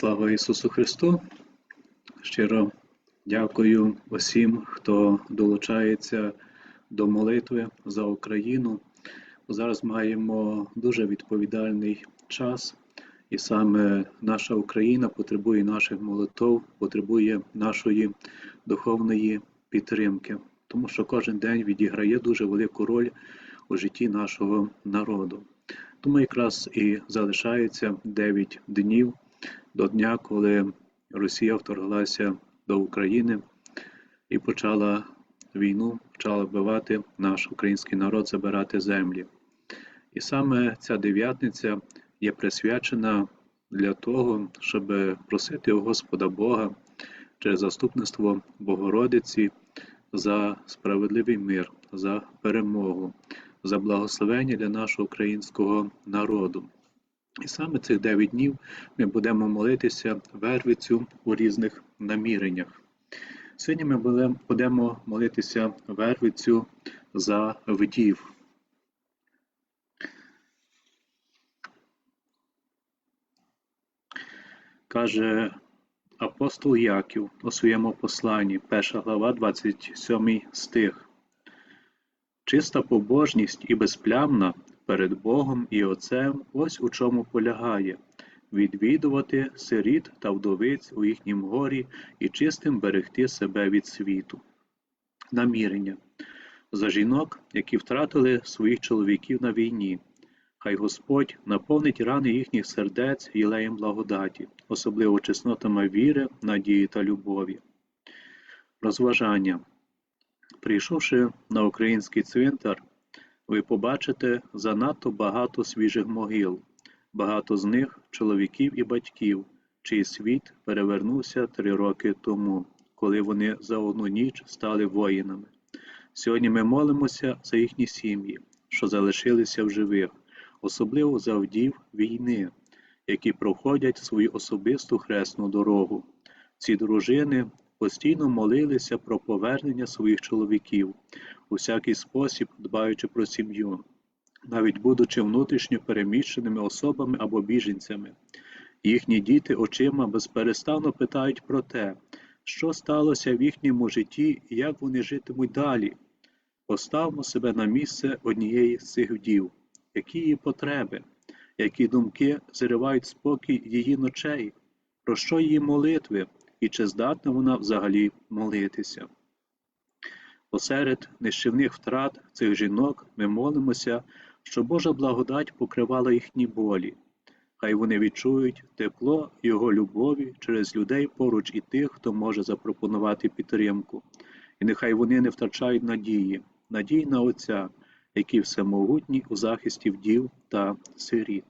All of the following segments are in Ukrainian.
Слава Ісусу Христу! Щиро дякую усім, хто долучається до молитви за Україну. Зараз маємо дуже відповідальний час, і саме наша Україна потребує наших молитв, потребує нашої духовної підтримки, тому що кожен день відіграє дуже велику роль у житті нашого народу. Тому якраз і залишається 9 днів до дня, коли Росія вторглася до України і почала війну, почала вбивати наш український народ, забирати землі. І саме ця дев'ятниця є присвячена для того, щоб просити у Господа Бога через заступництво Богородиці за справедливий мир, за перемогу, за благословення для нашого українського народу. І саме цих 9 днів ми будемо молитися Вервицю у різних наміреннях. Сьогодні ми будемо молитися Вервицю за вдів. Каже апостол Яків у своєму посланні, 1 глава, 27 стих. Чиста побожність і безплямна перед Богом і Отцем ось у чому полягає відвідувати сиріт та вдовиць у їхнім горі і чистим берегти себе від світу. Намірення за жінок, які втратили своїх чоловіків на війні. Хай Господь наповнить рани їхніх сердець єлеєм благодаті, особливо чеснотами віри, надії та любові. Розважання. Прийшовши на український цвинтар, ви побачите занадто багато свіжих могил, багато з них чоловіків і батьків, чий світ перевернувся три роки тому, коли вони за одну ніч стали воїнами. Сьогодні ми молимося за їхні сім'ї, що залишилися в живих, особливо за вдів війни, які проходять свою особисту хресну дорогу. Ці дружини постійно молилися про повернення своїх чоловіків, у всякий спосіб дбаючи про сім'ю, навіть будучи внутрішньо переміщеними особами або біженцями. Їхні діти очима безперестанно питають про те, що сталося в їхньому житті і як вони житимуть далі. Поставмо себе на місце однієї з цих вдів, які її потреби, які думки зривають спокій її ночей, про що її молитви, і чи здатна вона взагалі молитися. Посеред нищівних втрат цих жінок ми молимося, щоб Божа благодать покривала їхні болі, хай вони відчують тепло Його любові через людей поруч і тих, хто може запропонувати підтримку, і нехай вони не втрачають надії, надії на Отця, який всемогутній у захисті вдів та сиріт.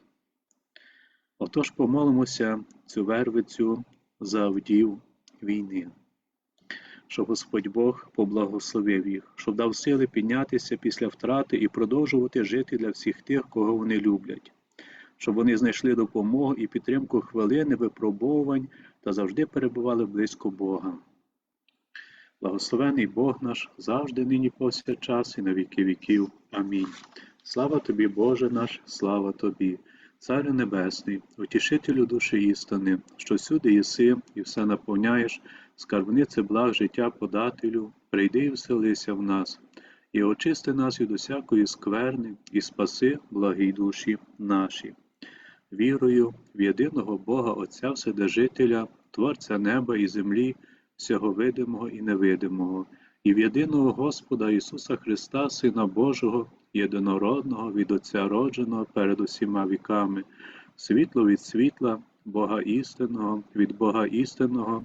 Отож помолимося цю вервицю за вдів війни щоб Господь Бог поблагословив їх, щоб дав сили піднятися після втрати і продовжувати жити для всіх тих, кого вони люблять, щоб вони знайшли допомогу і підтримку хвилини випробовувань та завжди перебували близько Бога. Благословений Бог наш завжди, нині повсякчас, і на віки віків. Амінь. Слава тобі, Боже наш, слава тобі, Царю Небесний, утішителю душі істини, що всюди єси і все наповняєш скарбнице благ життя подателю, прийди і вселися в нас, і очисти нас від усякої скверни, і спаси благій душі наші. Вірою в єдиного Бога Отця Вседержителя, Творця неба і землі, всього видимого і невидимого, і в єдиного Господа Ісуса Христа, Сина Божого, єдинородного від Отця родженого перед усіма віками, світло від світла, Бога істинного, від Бога істинного,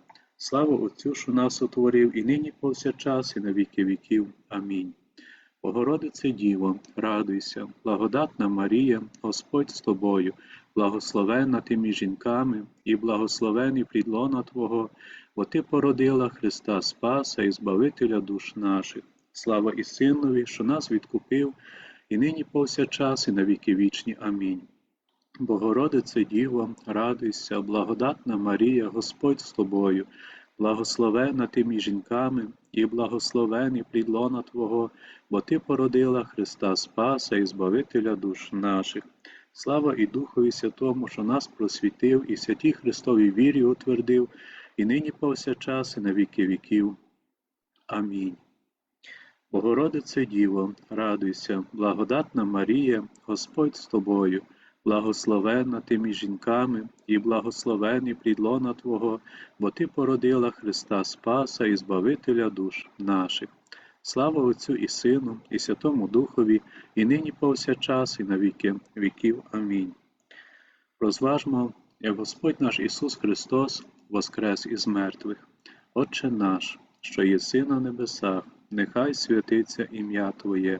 Слава Отцю, що нас утворив, і нині повсякчас, і на віки віків. Амінь. Богородице Діво, радуйся, благодатна Марія, Господь з тобою, благословенна ти між жінками, і благословений плідлона Твого, бо Ти породила Христа Спаса і Збавителя душ наших. Слава і Синові, що нас відкупив, і нині повсякчас, і на віки вічні. Амінь. Богородице Діво, радуйся, благодатна Марія, Господь з тобою, благословена ти між жінками, і благословений плід лона Твого, бо Ти породила Христа Спаса і Збавителя душ наших. Слава і Духові Святому, що нас просвітив, і святій Христовій вірі утвердив, і нині повсякчас, і на віки віків. Амінь. Богородице Діво, радуйся, благодатна Марія, Господь з тобою, благословенна ти між жінками, і благословений плідлона Твого, бо Ти породила Христа Спаса і Збавителя душ наших. Слава Отцю і Сину, і Святому Духові, і нині повсякчас, і на віки віків. Амінь. Розважмо, як Господь наш Ісус Христос воскрес із мертвих. Отче наш, що єси на небесах, нехай святиться ім'я Твоє,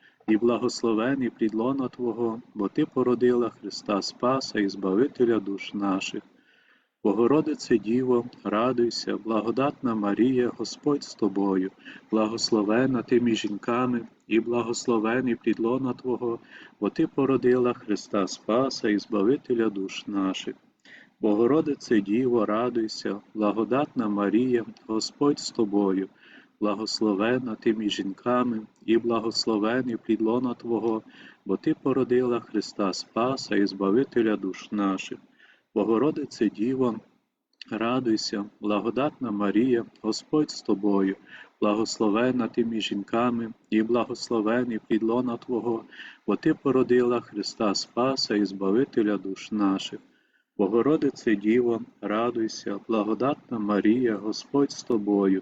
і благословений плід лона Твого, бо Ти породила Христа Спаса і Збавителя душ наших. Богородице Діво, радуйся, благодатна Марія, Господь з тобою, благословена ти між жінками, і благословений плід лона Твого, бо Ти породила Христа Спаса і Збавителя душ наших. Богородице Діво, радуйся, благодатна Марія, Господь з тобою, благословена ти між жінками, і благословений плід лона Твого, бо Ти породила Христа Спаса і Збавителя душ наших. Богородице Діво, радуйся, благодатна Марія, Господь з тобою, благословена ти між жінками, і благословений плід лона Твого, бо Ти породила Христа Спаса і Збавителя душ наших. Богородице Діво, радуйся, благодатна Марія, Господь з тобою,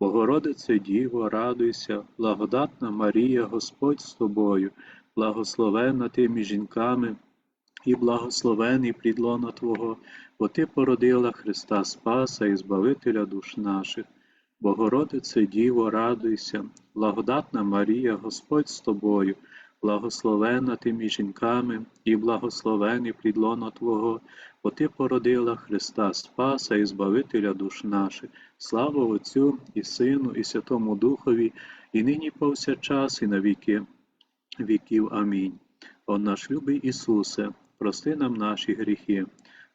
Богородице Діво, радуйся, благодатна Марія, Господь з тобою, благословена ти між жінками, і благословений плід лона Твого, бо Ти породила Христа Спаса і Збавителя душ наших. Богородице Діво, радуйся, благодатна Марія, Господь з тобою, благословена ти між жінками, і благословений плідлона Твого, бо Ти породила Христа Спаса і Збавителя душ наших. Слава Отцю і Сину, і Святому Духові, і нині повсякчас, і на віки віків. Амінь. О наш любий Ісусе, прости нам наші гріхи,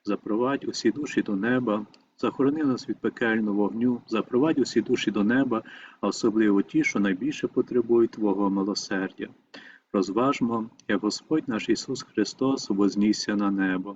запровадь усі душі до неба, захорони нас від пекельного вогню, запровадь усі душі до неба, а особливо ті, що найбільше потребують Твого милосердя. Розважмо, як Господь наш Ісус Христос вознісся на небо.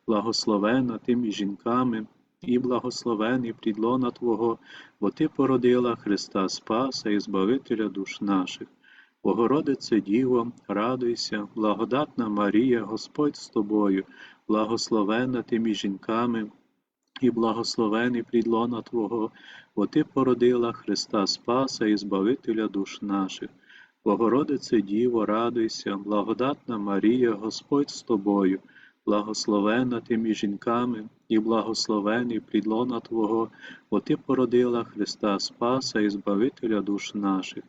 благословена ти між жінками, і благословений плід лона Твого, бо Ти породила Христа Спаса і Збавителя душ наших. Богородице Діво, радуйся, благодатна Марія, Господь з тобою, благословенна ти між жінками, і благословений плід лона Твого, бо Ти породила Христа Спаса і Збавителя душ наших. Богородице Діво, радуйся, благодатна Марія, Господь з тобою, благословена ти між жінками, і благословений плід лона Твого, бо Ти породила Христа Спаса і Збавителя душ наших.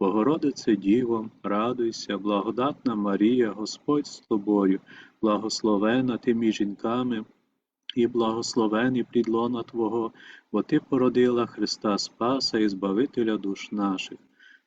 Богородице Діво, радуйся, благодатна Марія, Господь з тобою, благословена ти між жінками, і благословений плід лона Твого, бо Ти породила Христа Спаса і Збавителя душ наших.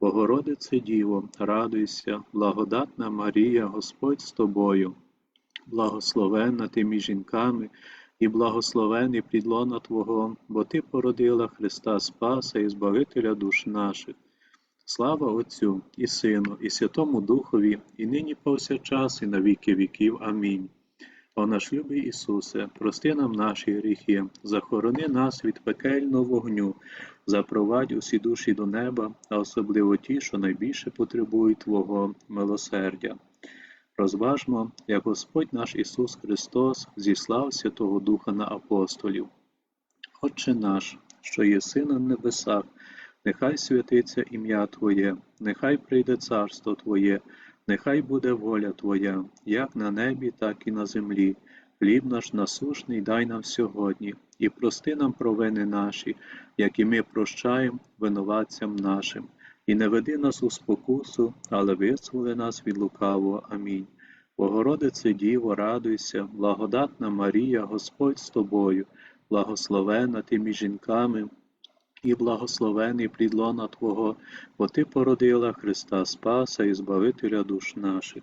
Богородице Діво, радуйся, благодатна Марія, Господь з тобою, благословенна ти між жінками, і благословений плід лона Твого, бо Ти породила Христа Спаса і Збавителя душ наших. Слава Отцю і Сину, і Святому Духові, і нині повсякчас, і на віки віків. Амінь. О наш любий Ісусе, прости нам наші гріхи, захорони нас від пекельного вогню, запровадь усі душі до неба, а особливо ті, що найбільше потребують Твого милосердя. Розважмо, як Господь наш Ісус Христос зіслав Святого Духа на апостолів. Отче наш, що єси на небесах, нехай святиться ім'я Твоє, нехай прийде царство Твоє, нехай буде воля Твоя, як на небі, так і на землі. Хліб наш насушний дай нам сьогодні, і прости нам провини наші, як і ми прощаємо винуватцям нашим. І не веди нас у спокусу, але визволи нас від лукавого. Амінь. Богородице Діво, радуйся, благодатна Марія, Господь з тобою, благословена ти між жінками, і благословений плід лона Твого, бо Ти породила Христа Спаса і Збавителя душ наших.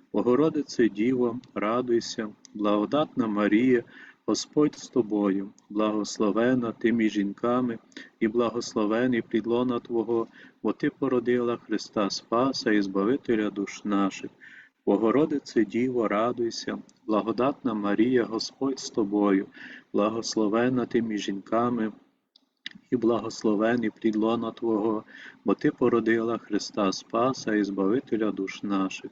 Богородице Діво, радуйся, благодатна Марія, Господь з тобою, благословена ти між жінками, і благословений плід лона Твого, бо Ти породила Христа Спаса і Збавителя душ наших. Богородице Діво, радуйся, благодатна Марія, Господь з тобою, благословена ти між жінками, і благословений плід лона Твого, бо Ти породила Христа Спаса і Збавителя душ наших.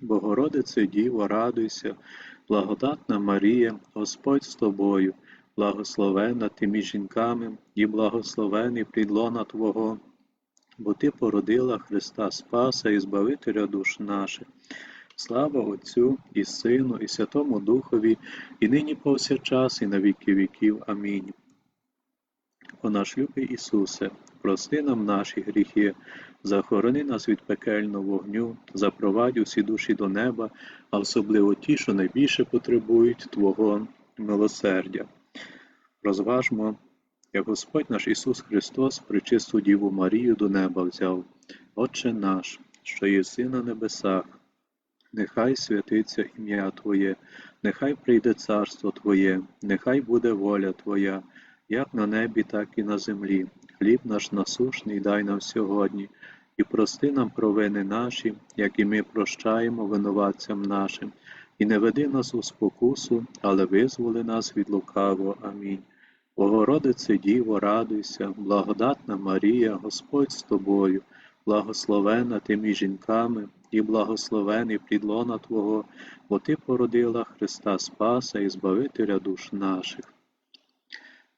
Богородице Діво, радуйся, благодатна Марія, Господь з тобою, благословена ти між жінками, і благословений плід лона Твого, бо Ти породила Христа Спаса і Збавителя душ наших. Слава Отцю і Сину, і Святому Духові, і нині повсякчас, і на віки віків. Амінь. О наш любий Ісусе, прости нам наші гріхи, захорони нас від пекельного вогню, запровадь усі душі до неба, а особливо ті, що найбільше потребують Твого милосердя. Розважмо, як Господь наш Ісус Христос причисту Діву Марію до неба взяв. Отче наш, що єси на небесах, нехай святиться ім'я Твоє, нехай прийде царство Твоє, нехай буде воля Твоя, як на небі, так і на землі. Хліб наш насушний дай нам сьогодні, і прости нам провини наші, як і ми прощаємо винуватцям нашим, і не веди нас у спокусу, але визволи нас від лукавого. Амінь. Богородице Діво, радуйся, благодатна Марія, Господь з тобою, благословена ти між жінками, і благословений плід лона Твого, бо Ти породила Христа Спаса і Збавителя душ наших.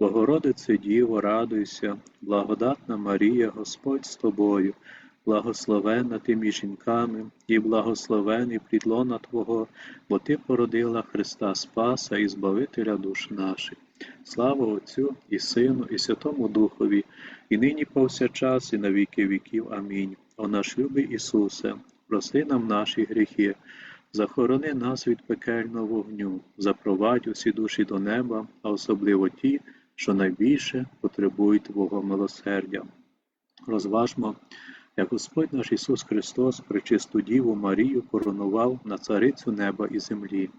Богородице Діво, радуйся, благодатна Марія, Господь з тобою, благословена ти між жінками, і благословений плід лона Твого, бо Ти породила Христа Спаса і Збавителя душ наших. Слава Отцю і Сину, і Святому Духові, і нині повсякчас, і на віки віків. Амінь. О наш любий Ісусе, прости нам наші гріхи, захорони нас від пекельного вогню, запровадь усі душі до неба, а особливо ті, що найбільше потребують Твого милосердя. Розважмо, як Господь наш Ісус Христос, пречисту Діву Марію, коронував на царицю неба і землі.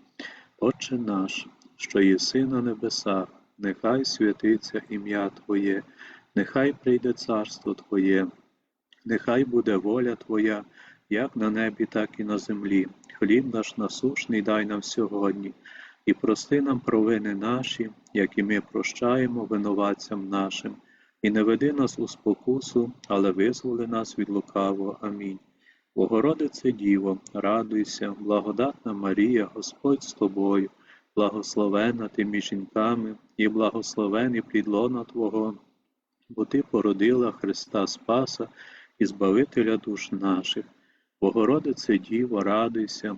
Отче наш, що єси на небесах, нехай святиться ім'я Твоє, нехай прийде царство Твоє, нехай буде воля Твоя, як на небі, так і на землі. Хліб наш насушний дай нам сьогодні, і прости нам провини наші, як і ми прощаємо винуватцям нашим, і не веди нас у спокусу, але визволи нас від лукавого. Амінь. Богородице Діво, радуйся, благодатна Марія, Господь з тобою, благословена ти між жінками, і благословений плід лона Твого, бо Ти породила Христа Спаса і Збавителя душ наших. Богородице Діво, радуйся,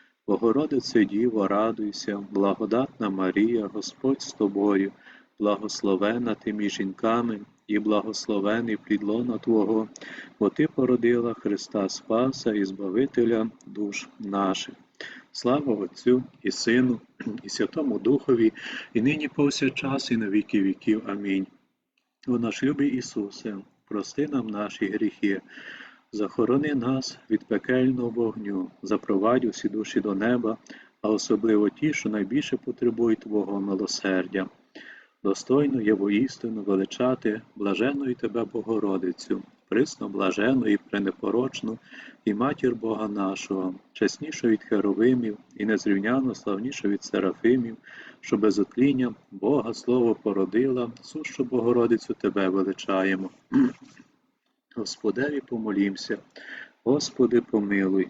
Богородице Діво, радуйся, благодатна Марія, Господь з тобою, благословена ти між жінками, і благословений плід лона Твого, бо Ти породила Христа Спаса і Збавителя душ наших. Слава Отцю і Сину, і Святому Духові, і нині повсякчас, і на віки віків. Амінь. О наш любий Ісусе, прости нам наші гріхи, захорони нас від пекельного вогню, запровадь усі душі до неба, а особливо ті, що найбільше потребують Твого милосердя. Достойно є воістину величати блажену Тебе Богородицю, присно блажену і пренепорочну, і матір Бога нашого, чеснішу від херовимів і незрівняно славнішу від серафимів, що без отління Бога Слово породила, сущу Богородицю Тебе величаємо. Господеві помолімся, Господи, помилуй,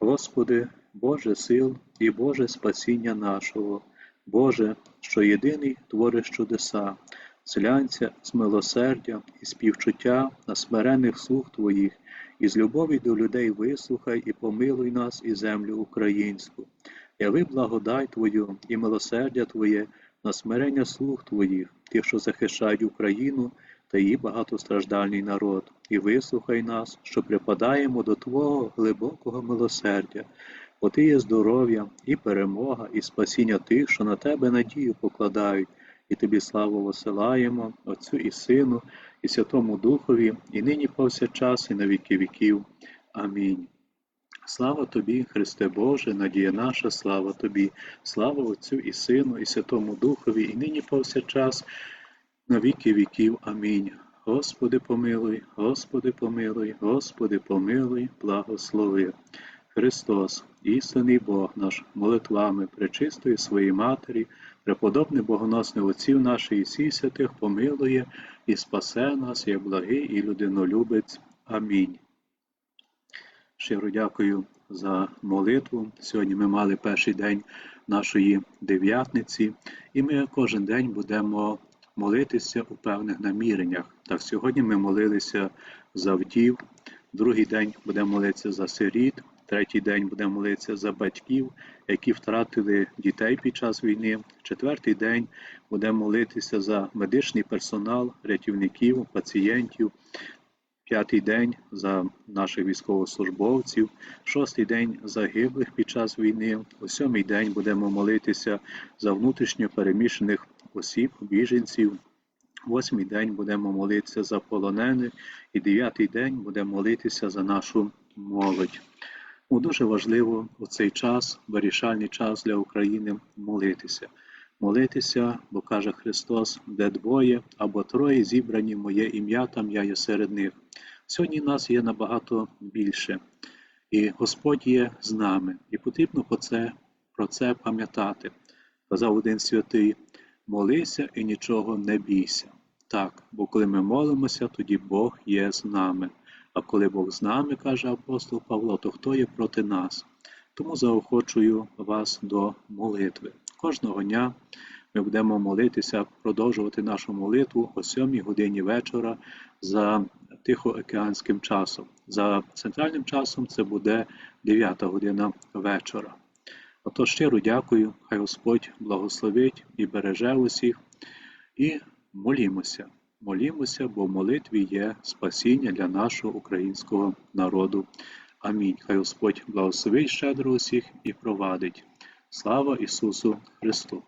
Господи, Боже сил і Боже спасіння нашого, Боже, що єдиний твориш чудеса, зглянься з милосердя і співчуття на смирених слуг Твоїх, і з любові до людей вислухай і помилуй нас і землю українську. Яви благодай Твою і милосердя Твоє на смирення слуг Твоїх, тих, що захищають Україну та її багатостраждальний народ, і вислухай нас, що припадаємо до Твого глибокого милосердя, бо Ти є здоров'я і перемога, і спасіння тих, що на Тебе надію покладають, і Тобі славу посилаємо, Отцю і Сину, і Святому Духові, і нині повсякчас, і на віки віків. Амінь. Слава тобі, Христе Боже, надія наша, слава тобі, слава Отцю і Сину, і Святому Духові, і нині повсякчас, на віки віків. Амінь. Господи помилуй, Господи помилуй, Господи помилуй, благослови. Христос, істинний Бог наш, молитвами пречистої своєї Матері, преподобне богоносне Отців наших і всіх святих помилує і спасе нас, як благий і людинолюбець. Амінь. Щиро дякую за молитву. Сьогодні ми мали перший день нашої дев'ятниці, і ми кожен день будемо молитися у певних наміреннях. Так, сьогодні ми молилися за вдів, другий день будемо молитися за сиріт, третій день будемо молитися за батьків, які втратили дітей під час війни. Четвертий день будемо молитися за медичний персонал, рятівників, пацієнтів. П'ятий день за наших військовослужбовців, шостий день загиблих під час війни. У сьомий день будемо молитися за внутрішньо переміщених осіб, біженців. Восьмий день будемо молитися за полонених, і дев'ятий день будемо молитися за нашу молодь. Ну, Дуже важливо у цей час, вирішальний час для України, молитися. Молитися, бо каже Христос, де двоє або троє зібрані моє ім'я, там я є серед них. Сьогодні нас є набагато більше, і Господь є з нами, і потрібно про це, про це пам'ятати. Казав один святий: молися і нічого не бійся. Так, бо коли ми молимося, тоді Бог є з нами. А коли Бог з нами, каже апостол Павло, то хто є проти нас? Тому заохочую вас до молитви. Кожного дня ми будемо молитися, продовжувати нашу молитву о 7 годині вечора за Тихоокеанським часом. За центральним часом це буде 9 година вечора. Отож щиро дякую, хай Господь благословить і береже усіх. І молімося, молімося, бо в молитві є спасіння для нашого українського народу. Амінь. Хай Господь благословить щедро усіх і провадить. Слава Ісусу Христу!